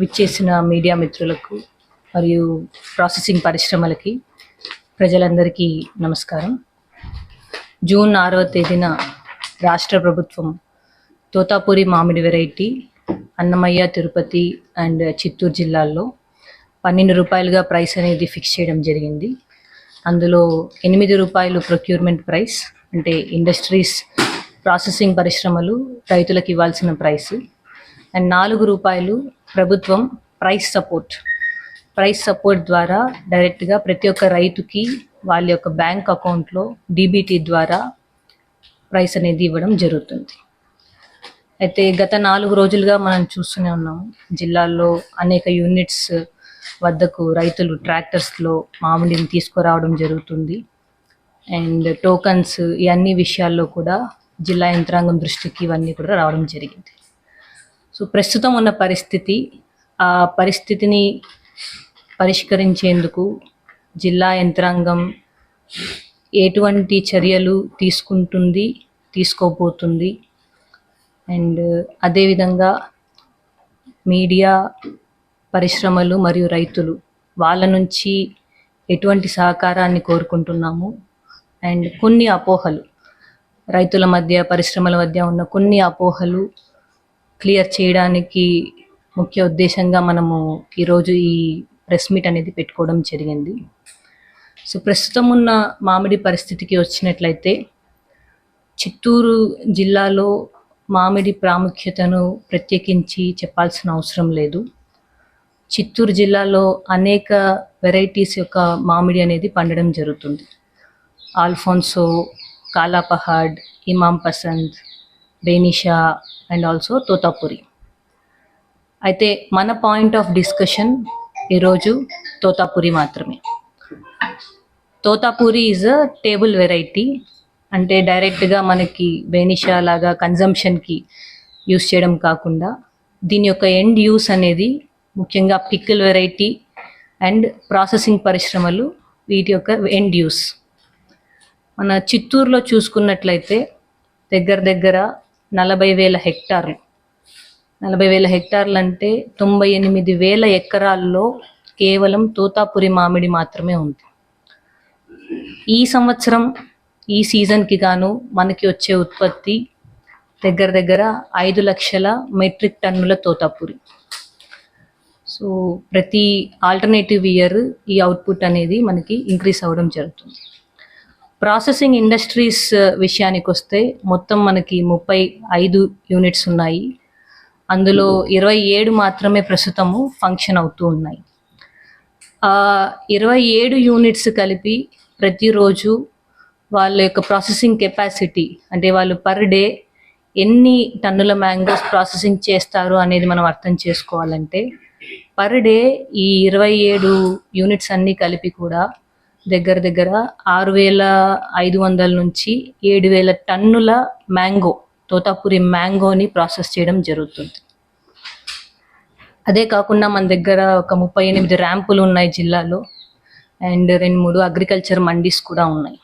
విచ్చేసిన మీడియా మిత్రులకు మరియు ప్రాసెసింగ్ పరిశ్రమలకి ప్రజలందరికీ నమస్కారం. జూన్ ఆరవ తేదీన రాష్ట్ర ప్రభుత్వం తోతాపూరి మామిడి వెరైటీ అన్నమయ్య తిరుపతి అండ్ చిత్తూరు జిల్లాల్లో పన్నెండు రూపాయలుగా ప్రైస్ అనేది ఫిక్స్ చేయడం జరిగింది. అందులో ఎనిమిది రూపాయలు ప్రొక్యూర్మెంట్ ప్రైస్ అంటే ఇండస్ట్రీస్ ప్రాసెసింగ్ పరిశ్రమలు రైతులకు ఇవ్వాల్సిన ప్రైస్. అండ్ నాలుగు రూపాయలు ప్రభుత్వం ప్రైస్ సపోర్ట్ ప్రైస్ సపోర్ట్ ద్వారా డైరెక్ట్గా ప్రతి ఒక్క రైతుకి వాళ్ళ యొక్క బ్యాంక్ అకౌంట్లో డీబీటీ ద్వారా ప్రైస్ అనేది ఇవ్వడం జరుగుతుంది. అయితే గత నాలుగు రోజులుగా మనం చూస్తూనే ఉన్నాము. జిల్లాల్లో అనేక యూనిట్స్ వద్దకు రైతులు ట్రాక్టర్స్లో మామిడిని తీసుకురావడం జరుగుతుంది. అండ్ టోకన్స్ ఇవన్నీ విషయాల్లో కూడా జిల్లా యంత్రాంగం దృష్టికి ఇవన్నీ కూడా రావడం జరిగింది. సో ప్రస్తుతం ఉన్న పరిస్థితి ఆ పరిస్థితిని పరిష్కరించేందుకు జిల్లా యంత్రాంగం ఎటువంటి చర్యలు తీసుకుంటుంది తీసుకోబోతుంది. అండ్ అదేవిధంగా మీడియా పరిశ్రమలు మరియు రైతులు వాళ్ళ నుంచి ఎటువంటి సహకారాన్ని కోరుకుంటున్నాము. అండ్ కొన్ని అపోహలు రైతుల మధ్య పరిశ్రమల మధ్య ఉన్న కొన్ని అపోహలు క్లియర్ చేయడానికి ముఖ్య ఉద్దేశంగా మనము ఈరోజు ఈ ప్రెస్ మీట్ అనేది పెట్టుకోవడం జరిగింది. సో ప్రస్తుతం ఉన్న మామిడి పరిస్థితికి వచ్చినట్లయితే చిత్తూరు జిల్లాలో మామిడి ప్రాముఖ్యతను ప్రత్యేకించి చెప్పాల్సిన అవసరం లేదు. చిత్తూరు జిల్లాలో అనేక వెరైటీస్ యొక్క మామిడి అనేది పండడం జరుగుతుంది. Alphonso Kalapahad Imam Pasand Benisha and also Totapuri. అయితే మన పాయింట్ ఆఫ్ డిస్కషన్ ఈరోజు తోతాపురి మాత్రమే. Totapuri is a table variety అంటే డైరెక్ట్గా మనకి బేనిషా లాగా కన్జంప్షన్కి యూస్ చేయడం కాకుండా దీని యొక్క ఎండ్ యూస్ అనేది ముఖ్యంగా పిక్కిల్ వెరైటీ అండ్ ప్రాసెసింగ్ పరిశ్రమలు వీటి యొక్క ఎండ్ యూస్. మన చిత్తూరులో చూసుకున్నట్లయితే దగ్గర దగ్గర నలభై వేల హెక్టార్లు. నలభై వేల హెక్టార్లు అంటే తొంభై ఎనిమిది వేల ఎకరాల్లో కేవలం తోతాపురి మామిడి మాత్రమే ఉంది. ఈ సంవత్సరం ఈ సీజన్కి గాను మనకి వచ్చే ఉత్పత్తి దగ్గర దగ్గర ఐదు లక్షల మెట్రిక్ టన్నుల తోతాపురి. సో ప్రతి ఆల్టర్నేటివ్ ఇయర్ ఈ అవుట్పుట్ అనేది మనకి ఇంక్రీస్ అవ్వడం జరుగుతుంది. ప్రాసెసింగ్ ఇండస్ట్రీస్ విషయానికి వస్తే మొత్తం మనకి ముప్పై ఐదు యూనిట్స్ ఉన్నాయి. అందులో ఇరవై ఏడు మాత్రమే ప్రస్తుతము ఫంక్షన్ అవుతూ ఉన్నాయి. ఇరవై ఏడు యూనిట్స్ కలిపి ప్రతిరోజు వాళ్ళ యొక్క ప్రాసెసింగ్ కెపాసిటీ అంటే వాళ్ళు పర్ డే ఎన్ని టన్నుల మ్యాంగోస్ ప్రాసెసింగ్ చేస్తారు అనేది మనం అర్థం చేసుకోవాలంటే పర్ డే ఈ ఇరవై ఏడు యూనిట్స్ అన్నీ కలిపి కూడా దగ్గర దగ్గర ఆరు వేల ఐదు వందల నుంచి ఏడు వేల టన్నుల మ్యాంగో తోతాపురి మ్యాంగోని ప్రాసెస్ చేయడం జరుగుతుంది. అదే కాకుండా మన దగ్గర ఒక ముప్పై ఎనిమిది ర్యాంపులు ఉన్నాయి జిల్లాలో అండ్ రెండు మూడు అగ్రికల్చర్ మండీస్ కూడా ఉన్నాయి.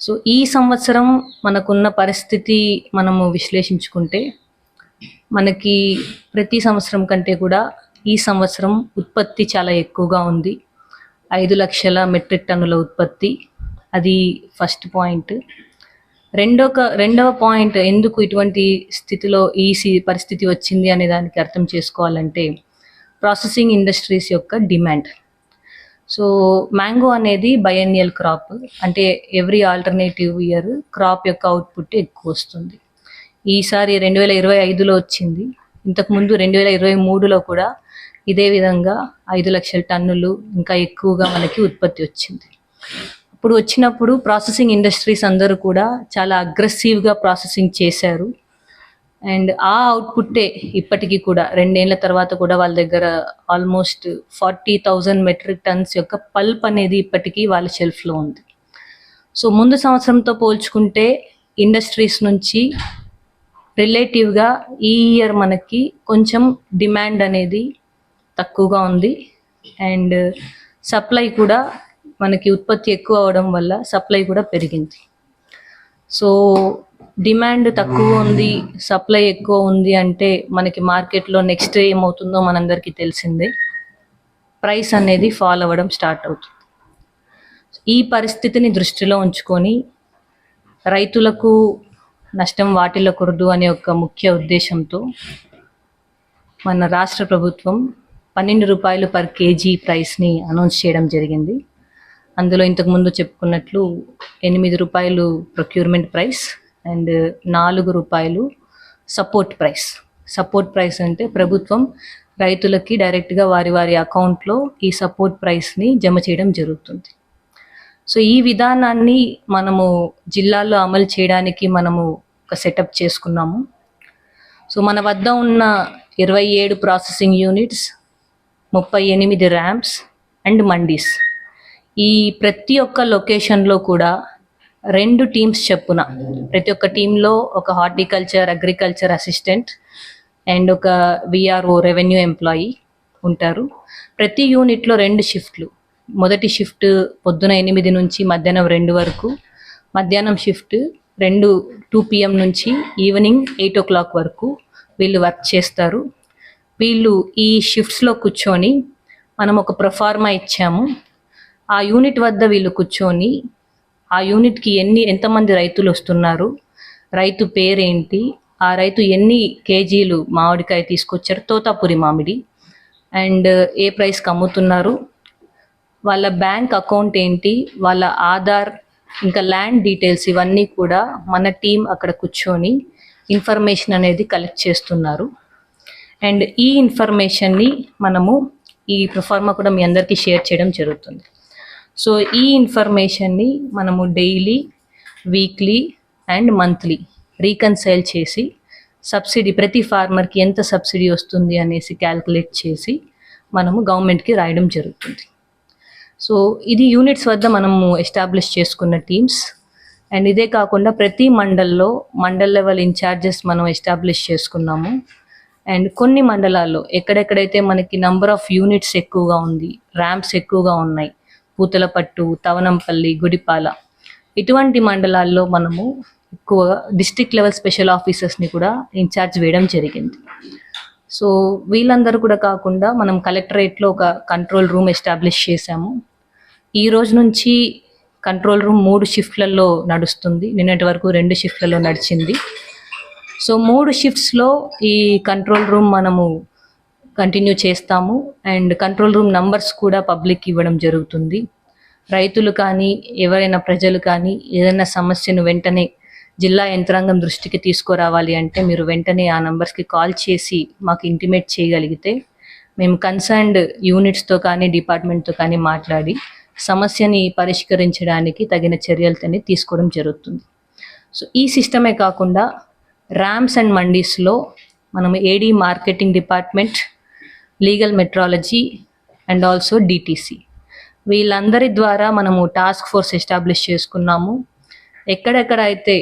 సో ఈ సంవత్సరం మనకున్న పరిస్థితి మనము విశ్లేషించుకుంటే మనకి ప్రతి సంవత్సరం కంటే కూడా ఈ సంవత్సరం ఉత్పత్తి చాలా ఎక్కువగా ఉంది. ఐదు లక్షల మెట్రిక్ టన్నుల ఉత్పత్తి. అది ఫస్ట్ పాయింట్. రెండో రెండవ పాయింట్ ఎందుకు ఇటువంటి స్థితిలో ఈ పరిస్థితి వచ్చింది అనే దానికి అర్థం చేసుకోవాలంటే ప్రాసెసింగ్ ఇండస్ట్రీస్ యొక్క డిమాండ్. సో మ్యాంగో అనేది బయనియల్ క్రాప్. అంటే ఎవ్రీ ఆల్టర్నేటివ్ ఇయర్ క్రాప్ యొక్క అవుట్పుట్ ఎక్కువ వస్తుంది. ఈసారి రెండు వేల ఇరవై ఐదులో వచ్చింది. ఇంతకుముందు రెండు వేల ఇరవై మూడులో కూడా ఇదే విధంగా ఐదు లక్షల టన్నులు ఇంకా ఎక్కువగా మనకి ఉత్పత్తి వచ్చింది. అప్పుడు వచ్చినప్పుడు ప్రాసెసింగ్ ఇండస్ట్రీస్ అందరూ కూడా చాలా అగ్రెసివ్గా ప్రాసెసింగ్ చేశారు. అండ్ ఆ అవుట్పుట్టే ఇప్పటికీ కూడా రెండేళ్ళ తర్వాత కూడా వాళ్ళ దగ్గర almost forty thousand metric tons యొక్క పల్ప్ అనేది ఇప్పటికీ వాళ్ళ షెల్ఫ్లో ఉంది. సో ముందు సంవత్సరంతో పోల్చుకుంటే ఇండస్ట్రీస్ నుంచి రిలేటివ్గా ఈ ఇయర్ మనకి కొంచెం డిమాండ్ అనేది తక్కువగా ఉంది. అండ్ సప్లై కూడా మనకి ఉత్పత్తి ఎక్కువ అవడం వల్ల సప్లై కూడా పెరిగింది. సో డిమాండ్ తక్కువ ఉంది సప్లై ఎక్కువ ఉంది అంటే మనకి మార్కెట్లో నెక్స్ట్ ఏమవుతుందో మనందరికీ తెలిసిందే. ప్రైస్ అనేది ఫాల్ అవ్వడం స్టార్ట్ అవుతుంది. ఈ పరిస్థితిని దృష్టిలో ఉంచుకొని రైతులకు నష్టం వాటిల్లకూడదు అనే ఒక ముఖ్య ఉద్దేశంతో మన రాష్ట్ర ప్రభుత్వం పన్నెండు రూపాయలు పర్ కేజీ ప్రైస్ని అనౌన్స్ చేయడం జరిగింది. అందులో ఇంతకుముందు చెప్పుకున్నట్లు ఎనిమిది రూపాయలు ప్రొక్యూర్మెంట్ ప్రైస్ అండ్ నాలుగు రూపాయలు సపోర్ట్ ప్రైస్ సపోర్ట్ ప్రైస్ అంటే ప్రభుత్వం రైతులకి డైరెక్ట్గా వారి వారి అకౌంట్లో ఈ సపోర్ట్ ప్రైస్ని జమ చేయడం జరుగుతుంది. సో ఈ విధానాన్ని మనము జిల్లాల్లో అమలు చేయడానికి మనము ఒక సెటప్ చేసుకున్నాము. సో మన వద్ద ఉన్న ఇరవై ఏడు ప్రాసెసింగ్ యూనిట్స్ ముప్పై ఎనిమిది ర్యాంప్స్ అండ్ మండీస్. ఈ ప్రతి ఒక్క లొకేషన్లో కూడా రెండు టీమ్స్ చెప్పున ప్రతి ఒక్క టీంలో ఒక హార్టికల్చర్ అగ్రికల్చర్ అసిస్టెంట్ అండ్ ఒక విఆర్ఓ రెవెన్యూ ఎంప్లాయీ ఉంటారు. ప్రతి యూనిట్లో రెండు షిఫ్ట్లు. మొదటి షిఫ్ట్ పొద్దున ఎనిమిది నుంచి మధ్యాహ్నం రెండు వరకు మధ్యాహ్నం షిఫ్ట్ రెండు టూ పిఎం నుంచి ఈవినింగ్ ఎయిట్ ఓ క్లాక్ వరకు వీళ్ళు వర్క్ చేస్తారు. వీళ్ళు ఈ షిఫ్ట్స్లో కూర్చొని మనం ఒక ప్రొఫార్మా ఇచ్చాము. ఆ యూనిట్ వద్ద వీళ్ళు కూర్చొని ఆ యూనిట్కి ఎన్ని ఎంతమంది రైతులు వస్తున్నారు? రైతు పేరేంటి? ఆ రైతు ఎన్ని కేజీలు మామిడికాయ తీసుకొచ్చారు? తోతాపురి మామిడి. అండ్ ఏ ప్రైస్కి అమ్ముతున్నారు? వాళ్ళ బ్యాంక్ అకౌంట్ ఏంటి? వాళ్ళ ఆధార్ ఇంకా ల్యాండ్ డీటెయిల్స్ ఇవన్నీ కూడా మన టీం అక్కడ కూర్చొని ఇన్ఫర్మేషన్ అనేది కలెక్ట్ చేస్తున్నారు. అండ్ ఈ ఇన్ఫర్మేషన్ని మనము ఈ ప్రొఫార్మా కూడా మీ అందరికీ షేర్ చేయడం జరుగుతుంది. సో ఈ ఇన్ఫర్మేషన్ని మనము daily weekly and monthly reconcile చేసి సబ్సిడీ ప్రతి ఫార్మర్కి ఎంత సబ్సిడీ వస్తుంది అనేసి క్యాల్కులేట్ చేసి మనము గవర్నమెంట్కి రాయడం జరుగుతుంది. సో ఇది యూనిట్స్ వద్ద మనము ఎస్టాబ్లిష్ చేసుకున్న టీమ్స్. అండ్ ఇదే కాకుండా ప్రతి మండల్లో మండల్ లెవెల్ ఇన్ఛార్జెస్ మనం ఎస్టాబ్లిష్ చేసుకున్నాము. అండ్ కొన్ని మండలాల్లో ఎక్కడెక్కడైతే మనకి నంబర్ ఆఫ్ యూనిట్స్ ఎక్కువగా ఉంది ర్యాంప్స్ ఎక్కువగా ఉన్నాయి పూతలపట్టు తవనంపల్లి గుడిపాల ఇటువంటి మండలాల్లో మనము ఎక్కువగా డిస్ట్రిక్ట్ లెవెల్ స్పెషల్ ఆఫీసర్స్ని కూడా ఇన్ఛార్జ్ వేయడం జరిగింది. సో వీళ్ళందరూ కూడా కాకుండా మనం కలెక్టరేట్లో ఒక కంట్రోల్ రూమ్ ఎస్టాబ్లిష్ చేశాము. ఈ రోజు నుంచి కంట్రోల్ రూమ్ మూడు షిఫ్ట్లలో నడుస్తుంది. నిన్నటి వరకు రెండు షిఫ్ట్లలో నడిచింది. సో మూడు షిఫ్ట్స్లో ఈ కంట్రోల్ రూమ్ మనము కంటిన్యూ చేస్తాము. అండ్ కంట్రోల్ రూమ్ నంబర్స్ కూడా పబ్లిక్ ఇవ్వడం జరుగుతుంది. రైతులు కానీ ఎవరైనా ప్రజలు కానీ ఏదైనా సమస్యను వెంటనే జిల్లా యంత్రాంగం దృష్టికి తీసుకురావాలి అంటే మీరు వెంటనే ఆ నంబర్స్కి కాల్ చేసి మాకు ఇంటిమేట్ చేయగలిగితే మేము కన్సర్న్డ్ యూనిట్స్తో కానీ డిపార్ట్మెంట్తో కానీ మాట్లాడి సమస్యని పరిష్కరించడానికి తగిన చర్యలతోనే తీసుకోవడం జరుగుతుంది. సో ఈ సిస్టమే కాకుండా ర్యామ్స్ అండ్ మండీస్లో మనం AD marketing department legal metrology and also DTC వీళ్ళందరి ద్వారా మనము టాస్క్ ఫోర్స్ ఎస్టాబ్లిష్ చేసుకున్నాము. ఎక్కడెక్కడ అయితే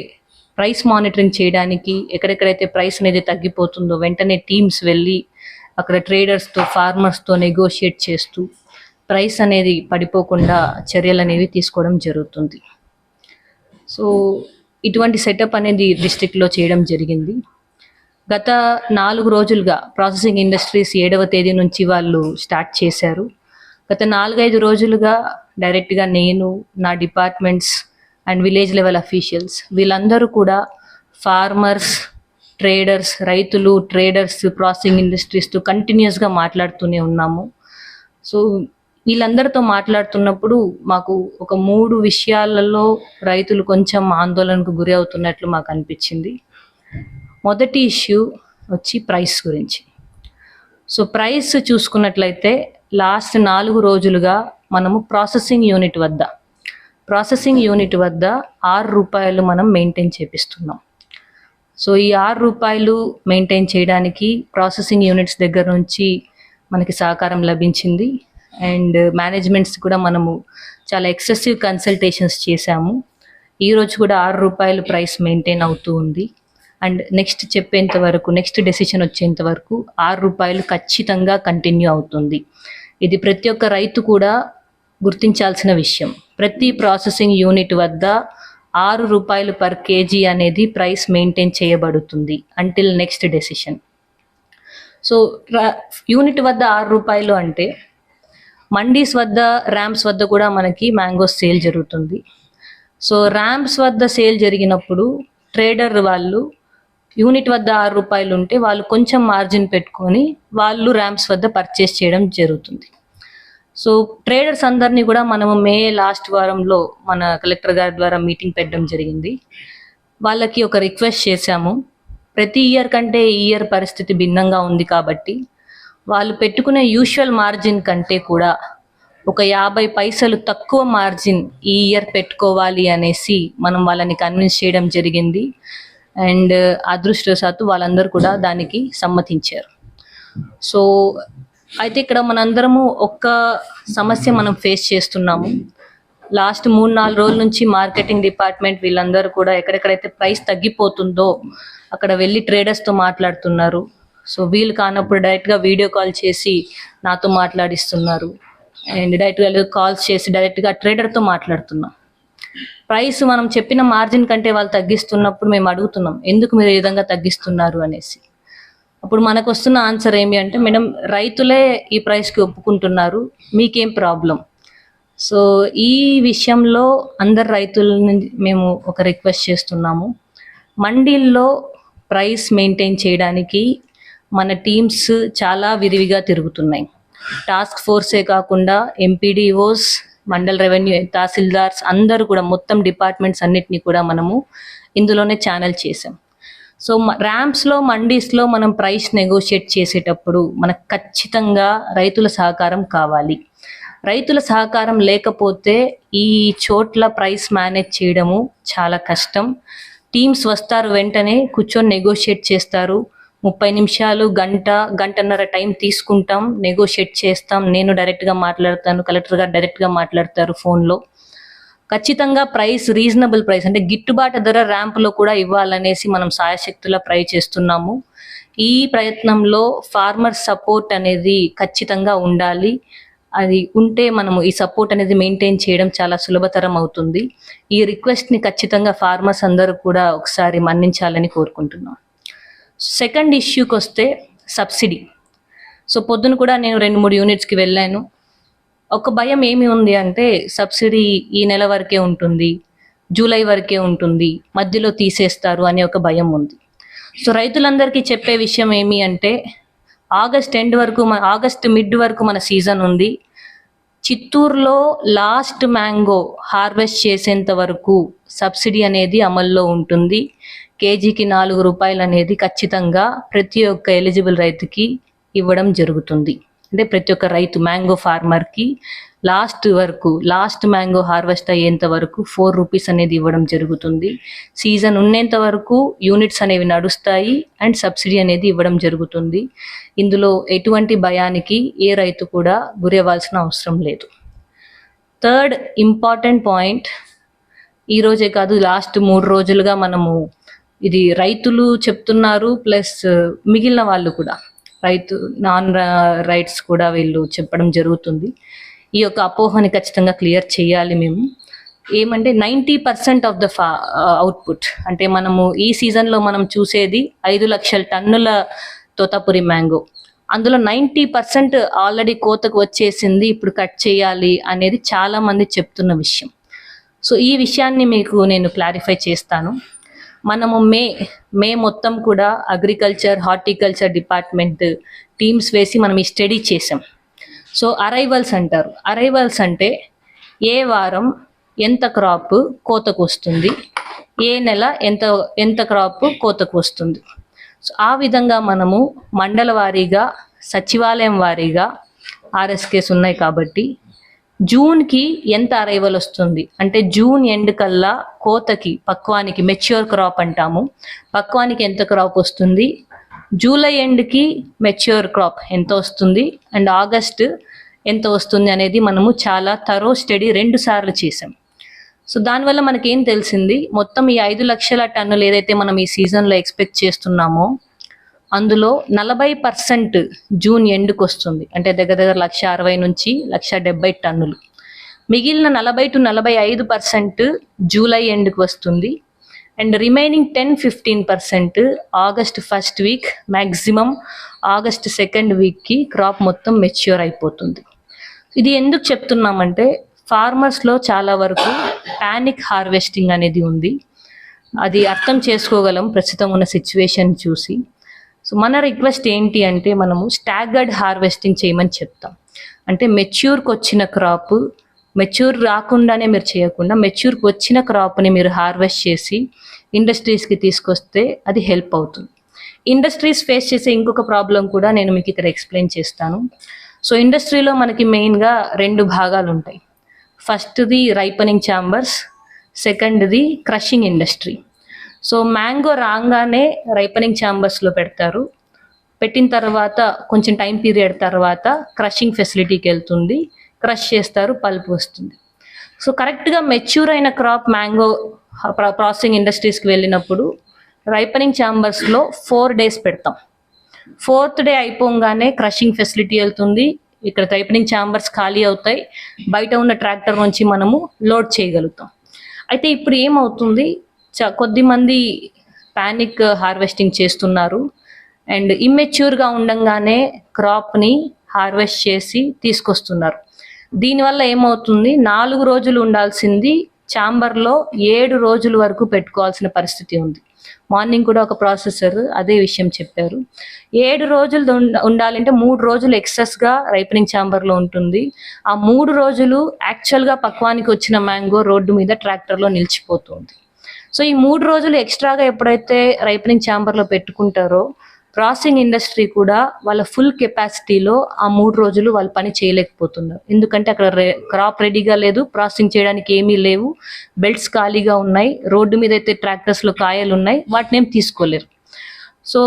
ప్రైస్ మానిటరింగ్ చేయడానికి ఎక్కడెక్కడైతే ప్రైస్ అనేది తగ్గిపోతుందో వెంటనే టీమ్స్ వెళ్ళి అక్కడ ట్రేడర్స్తో ఫార్మర్స్తో నెగోషియేట్ చేస్తూ ప్రైస్ అనేది పడిపోకుండా చర్యలు అనేవి తీసుకోవడం జరుగుతుంది. సో ఇటువంటి సెటప్ అనేది డిస్ట్రిక్ట్లో చేయడం జరిగింది. గత నాలుగు రోజులుగా ప్రాసెసింగ్ ఇండస్ట్రీస్ ఏడవ తేదీ నుంచి వాళ్ళు స్టార్ట్ చేశారు. గత నాలుగైదు రోజులుగా డైరెక్ట్గా నేను నా departments and village level officials వీళ్ళందరూ కూడా ఫార్మర్స్ ట్రేడర్స్ రైతులు ట్రేడర్స్ ప్రాసెసింగ్ ఇండస్ట్రీస్తో కంటిన్యూస్గా మాట్లాడుతూనే ఉన్నాము. సో వీళ్ళందరితో మాట్లాడుతున్నప్పుడు మాకు ఒక మూడు విషయాలలో రైతులు కొంచెం ఆందోళనకు గురి అవుతున్నట్లు మాకు అనిపించింది. మొదటి ఇష్యూ వచ్చి ప్రైస్ గురించి. సో ప్రైస్ చూసుకున్నట్లయితే లాస్ట్ నాలుగు రోజులుగా మనము ప్రాసెసింగ్ యూనిట్ వద్ద ప్రాసెసింగ్ యూనిట్ వద్ద ఆరు రూపాయలు మనం మెయింటైన్ చేపిస్తున్నాం. సో ఈ ఆరు రూపాయలు మెయింటైన్ చేయడానికి ప్రాసెసింగ్ యూనిట్స్ దగ్గర నుంచి మనకి సహకారం లభించింది. అండ్ మేనేజ్మెంట్స్ కూడా మనము చాలా ఎక్సెసివ్ కన్సల్టేషన్స్ చేశాము. ఈరోజు కూడా ఆరు రూపాయలు ప్రైస్ మెయింటైన్ అవుతూ ఉంది. అండ్ నెక్స్ట్ చెప్పేంత వరకు నెక్స్ట్ డెసిషన్ వచ్చేంత వరకు ఆరు రూపాయలు ఖచ్చితంగా కంటిన్యూ అవుతుంది. ఇది ప్రతి ఒక్క రైతు కూడా గుర్తించాల్సిన విషయం. ప్రతి ప్రాసెసింగ్ యూనిట్ వద్ద ఆరు రూపాయలు పర్ కేజీ అనేది ప్రైస్ మెయింటైన్ చేయబడుతుంది until next decision. So unit వద్ద ఆరు రూపాయలు అంటే మండీస్ వద్ద ర్యాంప్స్ వద్ద కూడా మనకి మ్యాంగోస్ సేల్ జరుగుతుంది. సో ర్యాంప్స్ వద్ద సేల్ జరిగినప్పుడు ట్రేడర్ వాళ్ళు యూనిట్ వద్ద ఆరు రూపాయలు ఉంటే వాళ్ళు కొంచెం మార్జిన్ పెట్టుకొని వాళ్ళు ర్యాంప్స్ వద్ద పర్చేస్ చేయడం జరుగుతుంది. సో ట్రేడర్స్ అందరినీ కూడా మనము మే లాస్ట్ వారంలో మన కలెక్టర్ గారి ద్వారా మీటింగ్ పెట్టడం జరిగింది. వాళ్ళకి ఒక రిక్వెస్ట్ చేశాము. ప్రతి ఇయర్ కంటే ఈ ఇయర్ పరిస్థితి భిన్నంగా ఉంది కాబట్టి వాళ్ళు పెట్టుకునే యూజువల్ మార్జిన్ కంటే కూడా ఒక యాభై పైసలు తక్కువ మార్జిన్ ఈ ఇయర్ పెట్టుకోవాలి అనేసి మనం వాళ్ళని కన్విన్స్ చేయడం జరిగింది. అండ్ అదృష్టవశాత్తు వాళ్ళందరూ కూడా దానికి సమ్మతించారు. సో అయితే ఇక్కడ మనందరము ఒక్క సమస్య మనం ఫేస్ చేస్తున్నాము. లాస్ట్ మూడు నాలుగు రోజుల నుంచి మార్కెటింగ్ డిపార్ట్మెంట్ వీళ్ళందరూ కూడా ఎక్కడెక్కడైతే ప్రైస్ తగ్గిపోతుందో అక్కడ వెళ్ళి ట్రేడర్స్తో మాట్లాడుతున్నారు. సో వీలు కానప్పుడు డైరెక్ట్గా వీడియో కాల్ చేసి నాతో మాట్లాడిస్తున్నారు. అండ్ డైరెక్ట్గా కాల్స్ చేసి డైరెక్ట్గా ట్రేడర్తో మాట్లాడుతున్నాం. ప్రైస్ మనం చెప్పిన మార్జిన్ కంటే వాళ్ళు తగ్గిస్తున్నప్పుడు మేము అడుగుతున్నాం ఎందుకు మీరు ఈ విధంగా తగ్గిస్తున్నారు? అనేసి. అప్పుడు మనకు వస్తున్న ఆన్సర్ ఏమి అంటే మేడం రైతులే ఈ ప్రైస్కి ఒప్పుకుంటున్నారు మీకేం ప్రాబ్లం? సో ఈ విషయంలో అందరు రైతులని మేము ఒక రిక్వెస్ట్ చేస్తున్నాము. మండీల్లో ప్రైస్ మెయింటైన్ చేయడానికి మన టీమ్స్ చాలా విరివిగా తిరుగుతున్నాయి. టాస్క్ ఫోర్సే కాకుండా ఎంపీడీఓస్ మండల్ రెవెన్యూ తహసీల్దార్స్ అందరూ కూడా మొత్తం డిపార్ట్మెంట్స్ అన్నిటిని కూడా మనము ఇందులోనే ఛానల్ చేసాం సో ర్యాంప్స్లో మండీస్లో మనం ప్రైస్ నెగోషియేట్ చేసేటప్పుడు మనకు ఖచ్చితంగా రైతుల సహకారం కావాలి. రైతుల సహకారం లేకపోతే ఈ చోట్ల ప్రైస్ మేనేజ్ చేయడము చాలా కష్టం. టీమ్స్ వస్తారు వెంటనే కూర్చొని నెగోషియేట్ చేస్తారు. ముప్పై నిమిషాలు గంట గంటన్నర టైం తీసుకుంటాం నెగోషియేట్ చేస్తాం. నేను డైరెక్ట్గా మాట్లాడతాను కలెక్టర్ గారు డైరెక్ట్గా మాట్లాడతారు ఫోన్లో. ఖచ్చితంగా ప్రైస్ రీజనబుల్ ప్రైస్ అంటే గిట్టుబాటు ధర ర్యాంపులో కూడా ఇవ్వాలనేసి మనం సాయశక్తుల ప్రై చేస్తున్నాము. ఈ ప్రయత్నంలో ఫార్మర్ సపోర్ట్ అనేది ఖచ్చితంగా ఉండాలి. అది ఉంటే మనము ఈ సపోర్ట్ అనేది మెయింటైన్ చేయడం చాలా సులభతరం అవుతుంది. ఈ రిక్వెస్ట్ని ఖచ్చితంగా ఫార్మర్స్ అందరూ కూడా ఒకసారి మన్నించాలని కోరుకుంటున్నాం సెకండ్ ఇష్యూకి వస్తే సబ్సిడీ. సో పొద్దున కూడా నేను రెండు మూడు యూనిట్స్కి వెళ్ళాను. ఒక భయం ఏమి ఉంది అంటే సబ్సిడీ ఈ నెల వరకే ఉంటుంది జూలై వరకే ఉంటుంది మధ్యలో తీసేస్తారు అనే ఒక భయం ఉంది. సో రైతులందరికీ చెప్పే విషయం ఏమి అంటే ఆగస్ట్ ఎండ్ వరకు మన ఆగస్ట్ మిడ్ వరకు మన సీజన్ ఉంది. చిత్తూరులో లాస్ట్ మ్యాంగో హార్వెస్ట్ చేసేంత వరకు సబ్సిడీ అనేది అమల్లో ఉంటుంది. కేజీకి నాలుగు రూపాయలు అనేది ఖచ్చితంగా ప్రతి ఒక్క ఎలిజిబుల్ రైతుకి ఇవ్వడం జరుగుతుంది. అంటే ప్రతి ఒక్క రైతు మ్యాంగో ఫార్మర్కి లాస్ట్ వరకు లాస్ట్ మ్యాంగో హార్వెస్ట్ అయ్యేంత వరకు ఫోర్ రూపీస్ అనేది ఇవ్వడం జరుగుతుంది. సీజన్ ఉన్నంత వరకు యూనిట్స్ అనేవి నడుస్తాయి అండ్ సబ్సిడీ అనేది ఇవ్వడం జరుగుతుంది. ఇందులో ఎటువంటి భయానికి ఏ రైతు కూడా గురవ్వాల్సిన అవసరం లేదు. థర్డ్ ఇంపార్టెంట్ పాయింట్ ఈ రోజే కాదు లాస్ట్ మూడు రోజులుగా మనము ఇది రైతులు చెప్తున్నారు ప్లస్ మిగిలిన వాళ్ళు కూడా. రైతు నాన్ రైట్స్ కూడా వీళ్ళు చెప్పడం జరుగుతుంది. ఈ యొక్క అపోహని ఖచ్చితంగా క్లియర్ చేయాలి మేము. ఏమంటే నైంటీ పర్సెంట్ ఆఫ్ ద ఫా అవుట్పుట్. అంటే మనము ఈ సీజన్లో మనం చూసేది ఐదు లక్షల టన్నుల తోతాపురి మ్యాంగో. అందులో నైంటీ పర్సెంట్ ఆల్రెడీ కోతకు వచ్చేసింది ఇప్పుడు కట్ చేయాలి అనేది చాలామంది చెప్తున్న విషయం. సో ఈ విషయాన్ని మీకు నేను క్లారిఫై చేస్తాను. మనము మే మే మొత్తం కూడా అగ్రికల్చర్ హార్టికల్చర్ డిపార్ట్మెంట్ టీమ్స్ వేసి మనం ఈ స్టడీ చేసాం. సో అరైవల్స్ అంటారు. అరైవల్స్ అంటే ఏ వారం ఎంత క్రాప్ కోతకు వస్తుంది? ఏ నెల ఎంత ఎంత క్రాప్ కోతకు వస్తుంది? సో ఆ విధంగా మనము మండల వారీగా సచివాలయం వారీగా ఆర్ఎస్కేస్ ఉన్నాయి కాబట్టి జూన్కి ఎంత అరైవల్ వస్తుంది? అంటే జూన్ ఎండ్ కల్లా కోతకి పక్వానికి మెచ్యూర్ క్రాప్ అంటాము. పక్వానికి ఎంత క్రాప్ వస్తుంది? జూలై ఎండ్కి మెచ్యూర్ క్రాప్ ఎంత వస్తుంది? అండ్ ఆగస్ట్ ఎంత వస్తుంది అనేది మనము చాలా తరో స్టడీ రెండు సార్లు చేసాం. సో దానివల్ల మనకేం తెలిసింది? మొత్తం ఈ ఐదు లక్షల టన్నులు ఏదైతే మనం ఈ సీజన్లో ఎక్స్పెక్ట్ చేస్తున్నామో అందులో నలభై పర్సెంట్ జూన్ ఎండ్కి వస్తుంది. అంటే దగ్గర దగ్గర లక్ష అరవై నుంచి లక్ష డెబ్బై టన్నులు. మిగిలిన నలభై టు నలభై ఐదు పర్సెంట్ జూలై ఎండ్కి వస్తుంది. And remaining ten fifteen percent August first week maximum August second వీక్కి క్రాప్ మొత్తం మెచ్యూర్ అయిపోతుంది. ఇది ఎందుకు చెప్తున్నామంటే ఫార్మర్స్లో చాలా వరకు ప్యానిక్ హార్వెస్టింగ్ అనేది ఉంది. అది అర్థం చేసుకోగలం ప్రస్తుతం ఉన్న సిచ్యువేషన్ చూసి. సో మన రిక్వెస్ట్ ఏంటి అంటే మనము స్టాగర్డ్ హార్వెస్టింగ్ చేయమని చెప్తాం. అంటే మెచ్యూర్కి వచ్చిన క్రాప్ మెచ్యూర్ రాకుండానే మీరు చేయకుండా మెచ్యూర్కి వచ్చిన క్రాప్ని మీరు హార్వెస్ట్ చేసి ఇండస్ట్రీస్కి తీసుకొస్తే అది హెల్ప్ అవుతుంది. ఇండస్ట్రీస్ ఫేస్ చేసే ఇంకొక ప్రాబ్లం కూడా నేను మీకు ఇక్కడ ఎక్స్ప్లెయిన్ చేస్తాను. సో ఇండస్ట్రీలో మనకి మెయిన్గా రెండు భాగాలు ఉంటాయి. ఫస్ట్ది రైపనింగ్ ఛాంబర్స్ సెకండ్ది క్రషింగ్ ఇండస్ట్రీ సో మ్యాంగో రాగానే రైపనింగ్ ఛాంబర్స్లో పెడతారు. పెట్టిన తర్వాత కొంచెం టైం పీరియడ్ తర్వాత క్రషింగ్ ఫెసిలిటీకి వెళ్తుంది. క్రష్ చేస్తారు పల్ప్ వస్తుంది. సో కరెక్ట్గా మెచ్యూర్ అయిన క్రాప్ మ్యాంగో ప్రాసెసింగ్ ఇండస్ట్రీస్కి వెళ్ళినప్పుడు రైపనింగ్ ఛాంబర్స్లో ఫోర్ డేస్ పెడతాం. ఫోర్త్ డే అయిపోగానే క్రషింగ్ ఫెసిలిటీ వెళ్తుంది. ఇక్కడ రైపనింగ్ ఛాంబర్స్ ఖాళీ అవుతాయి. బయట ఉన్న ట్రాక్టర్ నుంచి మనము లోడ్ చేయగలుగుతాం. అయితే ఇప్పుడు ఏమవుతుంది? చ కొద్ది మంది ప్యానిక్ హార్వెస్టింగ్ చేస్తున్నారు. అండ్ ఇమ్మెచ్యూర్గా ఉండంగానే క్రాప్ని హార్వెస్ట్ చేసి తీసుకొస్తున్నారు. దీనివల్ల ఏమవుతుంది? నాలుగు రోజులు ఉండాల్సింది ఛాంబర్లో ఏడు రోజుల వరకు పెట్టుకోవాల్సిన పరిస్థితి ఉంది. మార్నింగ్ కూడా ఒక ప్రాసెసర్ అదే విషయం చెప్పారు. ఏడు రోజులు ఉండాలంటే మూడు రోజులు ఎక్సెస్గా రైపనింగ్ ఛాంబర్లో ఉంటుంది. ఆ మూడు రోజులు యాక్చువల్గా పక్వానికి వచ్చిన మ్యాంగో రోడ్డు మీద ట్రాక్టర్లో నిలిచిపోతుంది. సో ఈ మూడు రోజులు ఎక్స్ట్రాగా ఎప్పుడైతే రైపనింగ్ ఛాంబర్లో పెట్టుకుంటారో ప్రాసెసింగ్ ఇండస్ట్రీ కూడా వాళ్ళ ఫుల్ కెపాసిటీలో ఆ మూడు రోజులు వాళ్ళు పని చేయలేకపోతున్నారు. ఎందుకంటే అక్కడ క్రాప్ రెడీగా లేదు ప్రాసెసింగ్ చేయడానికి ఏమీ లేవు బెల్ట్స్ ఖాళీగా ఉన్నాయి రోడ్డు మీద అయితే ట్రాక్టర్స్లో కాయలు ఉన్నాయి వాటిని ఏం తీసుకోలేరు. సో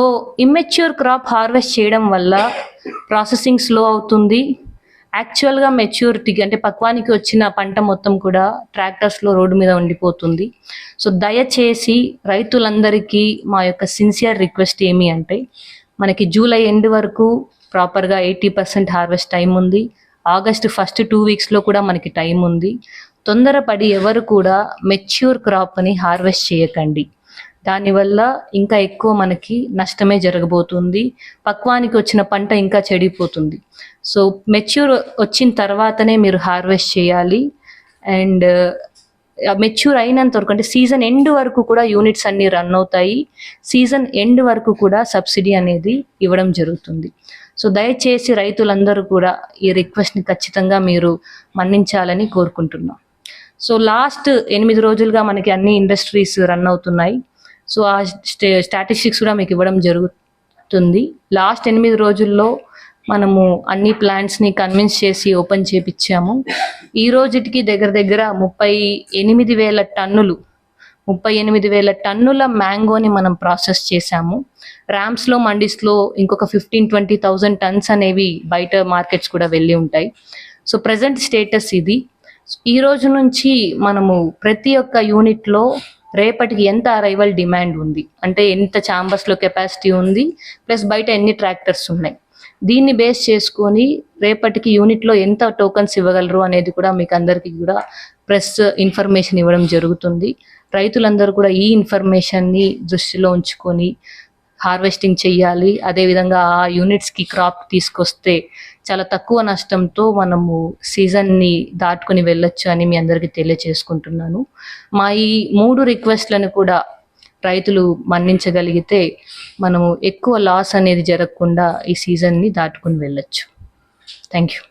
ఇమ్మెచ్యూర్ క్రాప్ హార్వెస్ట్ చేయడం వల్ల ప్రాసెసింగ్ స్లో అవుతుంది యాక్చువల్గా మెచ్యూరిటీకి అంటే పక్వానికి వచ్చిన పంట మొత్తం కూడా ట్రాక్టర్స్లో రోడ్డు మీద ఉండిపోతుంది. సో దయచేసి రైతులందరికీ మా యొక్క సిన్సియర్ రిక్వెస్ట్ ఏమి అంటే మనకి జూలై ఎండ్ వరకు ప్రాపర్గా ఎయిటీ పర్సెంట్ హార్వెస్ట్ టైం ఉంది. ఆగస్ట్ ఫస్ట్ టూ వీక్స్లో కూడా మనకి టైం ఉంది. తొందరపడి ఎవరు కూడా మెచ్యూర్ క్రాప్ని హార్వెస్ట్ చేయకండి. దానివల్ల ఇంకా ఎక్కువ మనకి నష్టమే జరగబోతుంది. పక్వానికి వచ్చిన పంట ఇంకా చెడిపోతుంది. సో మెచ్యూర్ వచ్చిన తర్వాతనే మీరు హార్వెస్ట్ చేయాలి. అండ్ మెచ్యూర్ అయినంత వరకు అంటే సీజన్ ఎండ్ వరకు కూడా యూనిట్స్ అన్ని రన్ అవుతాయి. సీజన్ ఎండ్ వరకు కూడా సబ్సిడీ అనేది ఇవ్వడం జరుగుతుంది. సో దయచేసి రైతులందరూ కూడా ఈ రిక్వెస్ట్ని ఖచ్చితంగా మీరు మన్నించాలని కోరుకుంటున్నాం. సో లాస్ట్ ఎనిమిది రోజులుగా మనకి అన్ని ఇండస్ట్రీస్ రన్ అవుతున్నాయి. సో ఆ స్టే స్టాటిస్టిక్స్ కూడా మీకు ఇవ్వడం జరుగుతుంది. లాస్ట్ ఎనిమిది రోజుల్లో మనము అన్ని ప్లాంట్స్ని కన్విన్స్ చేసి ఓపెన్ చేపించాము ఈ రోజుటికి దగ్గర దగ్గర ముప్పై ఎనిమిది వేల టన్నులు ముప్పై ఎనిమిది వేల టన్నుల మ్యాంగోని మనం ప్రాసెస్ చేశాము. ర్యామ్స్లో మండీస్లో ఇంకొక ఫిఫ్టీన్ ట్వంటీ థౌజండ్ టన్స్ అనేవి బయట మార్కెట్స్ కూడా వెళ్ళి ఉంటాయి. సో ప్రజెంట్ స్టేటస్ ఇది. ఈ రోజు నుంచి మనము ప్రతి ఒక్క యూనిట్లో రేపటికి ఎంత అరైవల్ డిమాండ్ ఉంది? అంటే ఎంత ఛాంబర్స్లో కెపాసిటీ ఉంది? ప్లస్ బయట ఎన్ని ట్రాక్టర్స్ ఉన్నాయి? దీన్ని బేస్ చేసుకొని రేపటికి యూనిట్లో ఎంత టోకన్స్ ఇవ్వగలరు అనేది కూడా మీకు అందరికీ కూడా ప్రెస్ ఇన్ఫర్మేషన్ ఇవ్వడం జరుగుతుంది. రైతులందరూ కూడా ఈ ఇన్ఫర్మేషన్ని దృష్టిలో ఉంచుకొని హార్వెస్టింగ్ చేయాలి అదేవిధంగా ఆ యూనిట్స్కి క్రాప్ తీసుకొస్తే చాలా తక్కువ నష్టంతో మనము సీజన్ని దాటుకొని వెళ్ళొచ్చు అని మీ అందరికీ తెలియచేసుకుంటున్నాను. మా ఈ మూడు రిక్వెస్ట్లను కూడా రైతులు మన్నించగలిగితే మనము ఎక్కువ లాస్ అనేది జరగకుండా ఈ సీజన్ని దాటుకొని వెళ్ళొచ్చు. Thank you